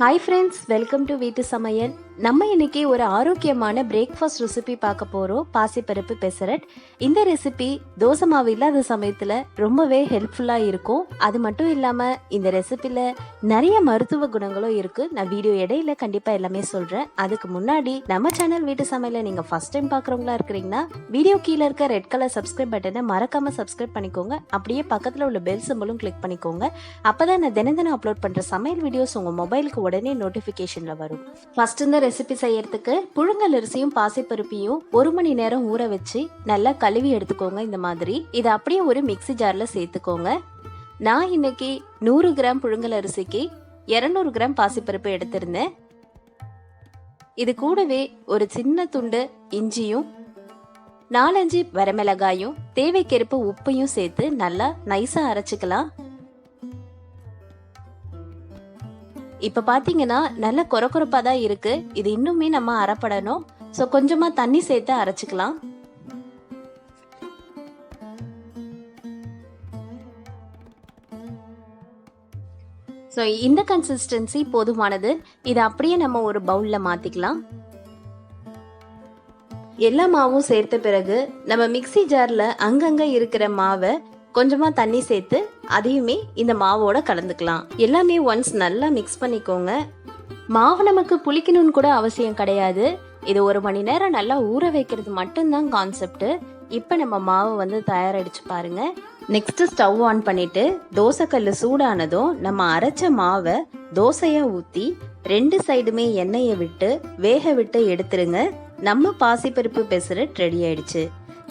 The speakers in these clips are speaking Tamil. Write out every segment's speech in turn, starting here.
ஹாய் ஃப்ரெண்ட்ஸ் வெல்கம் டு வீட்டு சமையல் நம்ம இன்னைக்கு ஒரு ஆரோக்கியமான பிரேக்ஃபாஸ்ட் ரெசிபி பார்க்க போகிறோம் பாசிப்பருப்பு பெசரட். இந்த ரெசிபி தோசை மாவு இல்லாத சமயத்தில் ரொம்பவே ஹெல்ப்ஃபுல்லாக இருக்கும். அது மட்டும் இல்லாமல் இந்த ரெசிபியில் நிறைய மருத்துவ குணங்களும் இருக்குது நான் வீடியோ இடையில கண்டிப்பாக எல்லாமே சொல்கிறேன் அதுக்கு முன்னாடி நம்ம சேனல் வீட்டு சமையலை நீங்கள் ஃபஸ்ட் டைம் பார்க்குறவங்களா இருக்கிறீங்கன்னா வீடியோ கீழே இருக்க ரெட் கலர் சப்ஸ்கிரைப் பட்டனை மறக்காமல் சப்ஸ்கிரைப் பண்ணிக்கோங்க. அப்படியே பக்கத்தில் உள்ள பெல் சிம்பிளும் கிளிக் பண்ணிக்கோங்க. அப்பதான் நான் தினம் தினம் அப்லோட் பண்ணுற சமையல் வீடியோஸ் உங்கள் மொபைலுக்கு உடனே நோட்டிஃபிகேஷனில் வரும். ஃபர்ஸ்ட் இந்த ரெசிபி செய்யறதுக்கு புழுங்கல் அரிசியும் பாசிப்பருப்பையும் ஒரு மணி நேரம் ஊற வச்சு நல்லா கழுவி எடுத்துக்கோங்க இந்த மாதிரி. இதை அப்படியே ஒரு மிக்ஸி ஜாரில் சேர்த்துக்கோங்க. நான் இன்னைக்கு நூறு கிராம் புழுங்கல் அரிசிக்கு இரநூறு கிராம் பாசிப்பருப்பு எடுத்திருந்தேன். இது கூடவே ஒரு சின்ன துண்டு இஞ்சியும் நாலஞ்சு வரமிளகாயும் தேவைக்கேற்ப உப்பையும் சேர்த்து நல்லா நைஸா அரைச்சுக்கலாம். இப்ப பாத்தீங்கன்னா நல்ல கொரகொரப்பா தான் இருக்கு. இது இன்னுமே நம்ம அரைப்படணும் ஸோ கொஞ்சமா தண்ணி சேர்த்து அரைச்சிக்கலாம். ஸோ இந்த கன்சிஸ்டன்சி போதுமானது. இதை அப்படியே நம்ம ஒரு பவுல்ல மாத்திக்கலாம். எல்லா மாவும் சேர்த்த பிறகு நம்ம மிக்ஸி ஜார்ல அங்கங்க இருக்கிற மாவை கொஞ்சமாக தண்ணி சேர்த்து அதையுமே இந்த மாவோட கலந்துக்கலாம். எல்லாமே ஒன்ஸ் நல்லா மிக்ஸ் பண்ணிக்கோங்க. மாவு நமக்கு புளிக்கணும்னு கூட அவசியம் கிடையாது. இது ஒரு மணி நேரம் நல்லா ஊற வைக்கிறது மட்டும்தான் கான்செப்ட் இப்போ நம்ம மாவு வந்து தயாரிச்சு பாருங்க. நெக்ஸ்ட் ஸ்டவ் ஆன் பண்ணிட்டு தோசைக்கல் சூடானதும் நம்ம அரைச்ச மாவை தோசையா ஊற்றி ரெண்டு சைடுமே எண்ணெயை விட்டு வேக விட்டு எடுத்துருங்க. நம்ம பாசிப்பருப்பு பெசரட் ரெடி ஆயிடுச்சு.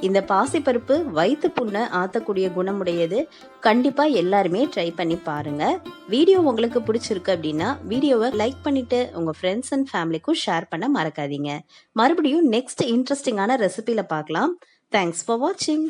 இந்த பாசிப்பருப்பு வயிற்று புண்ணை ஆற்றக்கூடிய குணமுடையது. கண்டிப்பாக எல்லாருமே ட்ரை பண்ணி பாருங்கள் வீடியோ உங்களுக்கு பிடிச்சிருக்கு அப்படின்னா வீடியோவை லைக் பண்ணிவிட்டு உங்கள் ஃப்ரெண்ட்ஸ் அண்ட் ஃபேமிலிக்கும் ஷேர் பண்ண மறக்காதீங்க. மறுபடியும் நெக்ஸ்ட் இன்ட்ரெஸ்டிங்கான ரெசிபியில் பார்க்கலாம். தேங்க்ஸ் ஃபார் வாட்சிங்